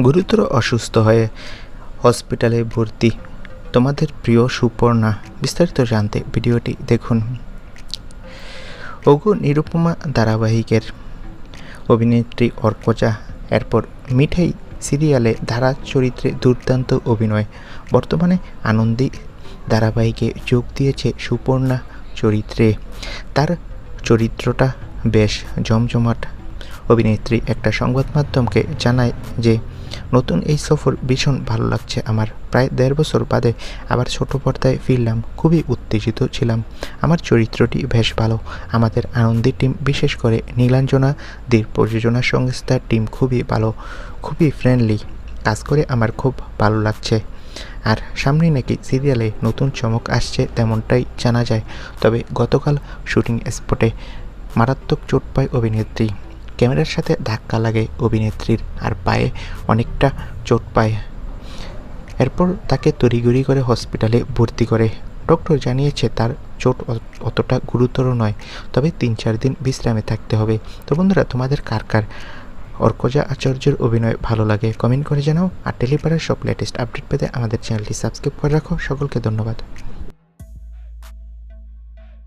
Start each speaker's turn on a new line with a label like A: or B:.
A: গুরুতর অসুস্থ হয়ে হসপিটালে ভর্তি। তোমাদের প্রিয় সুপর্ণা, বিস্তারিত জানতে ভিডিওটি দেখুন। ওগো নিরুপমা ধারাবাহিকের অভিনেত্রী অর্কজা, এরপর মিঠাই সিরিয়ালে ধারা চরিত্রে দুর্দান্ত অভিনয়। বর্তমানে আনন্দী ধারাবাহিকে যোগ দিয়েছে সুপর্ণা চরিত্রে। তার চরিত্রটা বেশ জমজমাট অভিনেত্রী একটা সংবাদ মাধ্যমকে জানায় যে, নতুন এই সফর ভীষণ ভালো লাগছে আমার। প্রায় দেড় বছর বাদে আবার ছোট পর্দায় ফিরলাম। খুবই উত্তেজিত ছিলাম। আমার চরিত্রটি বেশ ভালো। আমাদের আনন্দের টিম, বিশেষ করে নীলাঞ্জনা দের প্রযোজনা সংস্থার টিম খুবই ভালো, খুবই ফ্রেন্ডলি কাজ করে আমার খুব ভালো লাগছে। আর সামনে নাকি সিরিয়ালে নতুন চমক আসছে তেমনটাই জানা যায়। তবে গতকাল শুটিং স্পটে মারাত্মক চোট পায় অভিনেত্রী। ক্যামেরার সাথে ধাক্কা লাগে অভিনেত্রীর আর পায়ে অনেকটা চোট পায়। এরপর তাকে তড়িঘড়ি করে হসপিটালে ভর্তি করে। ডক্টর জানিয়েছে তার চোট অতটা গুরুতর নয়, তবে তিন চার দিন বিশ্রামে থাকতে হবে। তো বন্ধুরা, তোমাদের কার কার অর্কজা আচার্যের অভিনয় ভালো লাগে কমেন্ট করে জানাও। আর টেলিপাড়ার সব লেটেস্ট আপডেট পেতে আমাদের চ্যানেলটি সাবস্ক্রাইব করে রাখো। সকলকে ধন্যবাদ।